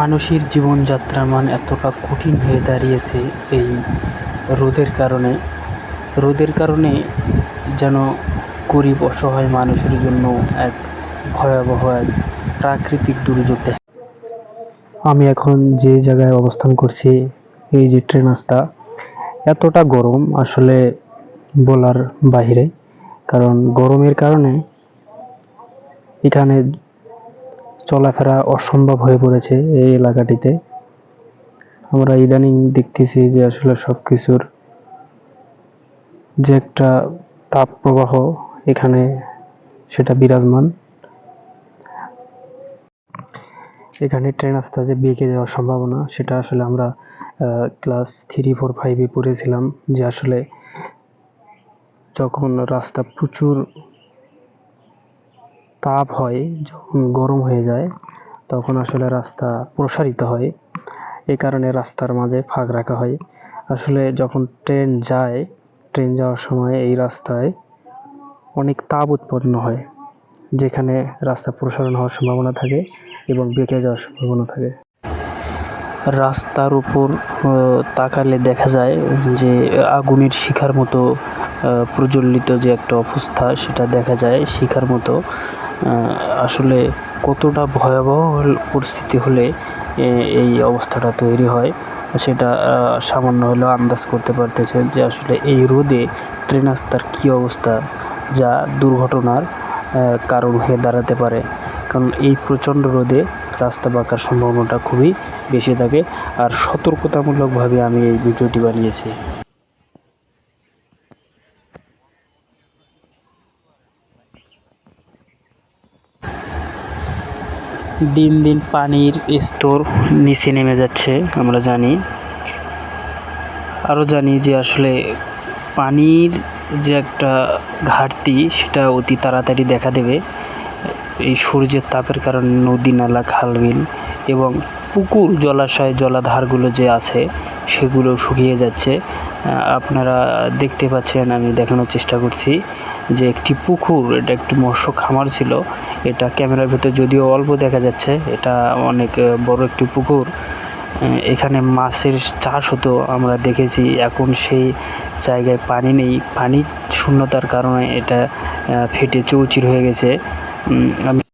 মানুষের জীবনযাত্রার মান এতটা কঠিন হয়ে দাঁড়িয়েছে এই রোদের কারণে। রোদের কারণে যেন গরিব, অসহায় মানুষের জন্য এক ভয়াবহ, এক প্রাকৃতিক দুর্যোগ দেখা আমি এখন যে জায়গায় অবস্থান করছি, এই যে ট্রেন রাস্তা, এতটা গরম আসলে বলার বাইরে কারণ গরমের কারণে এখানে চলাফেরা অসম্ভব হয়ে পড়েছে এই এলাকাটিতে। আমরা ইদানিং দেখতেছি যে আসলে সব কিছুর যে একটা তাপ প্রবাহ এখানে, সেটা বিরাজমান। এখানে ট্রেন রাস্তা যে বেঁকে যাওয়ার সম্ভাবনা, সেটা আসলে আমরা ক্লাস থ্রি ফোর ফাইভে পড়েছিলাম যে আসলে যখন রাস্তা প্রচুর তাপ হয়, যখন গরম হয়ে যায়, তখন আসলে রাস্তা প্রসারিত হয়। এই কারণে রাস্তার মাঝে ফাঁক রাখা হয়। আসলে যখন ট্রেন যায়, ট্রেন যাওয়ার সময় এই রাস্তায় অনেক তাপ উৎপন্ন হয়, যেখানে রাস্তা প্রসারণ হওয়ার সম্ভাবনা থাকে এবং বেঁকে যাওয়ার সম্ভাবনা থাকে। রাস্তার উপর তাকালে দেখা যায় যে আগুনের শিখার মতো প্রজ্বলিত যে একটা অবস্থা, সেটা দেখা যায় শিখার মতো। আসলে কতটা ভয়াবহ পরিস্থিতি হলে এই অবস্থাটা তৈরি হয়, সেটা সামান্য হলেও আন্দাজ করতে পারতেছে যে আসলে এই রোদে ট্রেন রাস্তার কী অবস্থা, যা দুর্ঘটনার কারণ হয়ে দাঁড়াতে পারে। কারণ এই প্রচণ্ড রোদে রাস্তা বাঁকার সম্ভাবনাটা খুবই বেশি থাকে। আর সতর্কতামূলকভাবে আমি এই ভিডিওটি বানিয়েছি। দিন দিন পানির স্তর নিচে নেমে যাচ্ছে, আমরা জানি। আরও জানি যে আসলে পানির যে একটা ঘাটতি, সেটা অতি তাড়াতাড়ি দেখা দেবে। এই সূর্যের তাপের কারণে নদী, নালা, খালবিল এবং পুকুর, জলাশয়, জলাধারগুলো যে আছে, সেগুলো শুকিয়ে যাচ্ছে। আপনারা দেখতে পাচ্ছেন, আমি দেখানোর চেষ্টা করছি যে একটি পুকুর, এটা একটি মৎস্য খামার ছিল। এটা ক্যামেরার ভিতরে যদিও অল্প দেখা যাচ্ছে, এটা অনেক বড় একটি পুকুর। এখানে মাছের চাষ হতো, আমরা দেখেছি, এখন সেই জায়গায় পানি নেই। পানি শূন্যতার কারণে এটা ফেটে চৌচির হয়ে গেছে।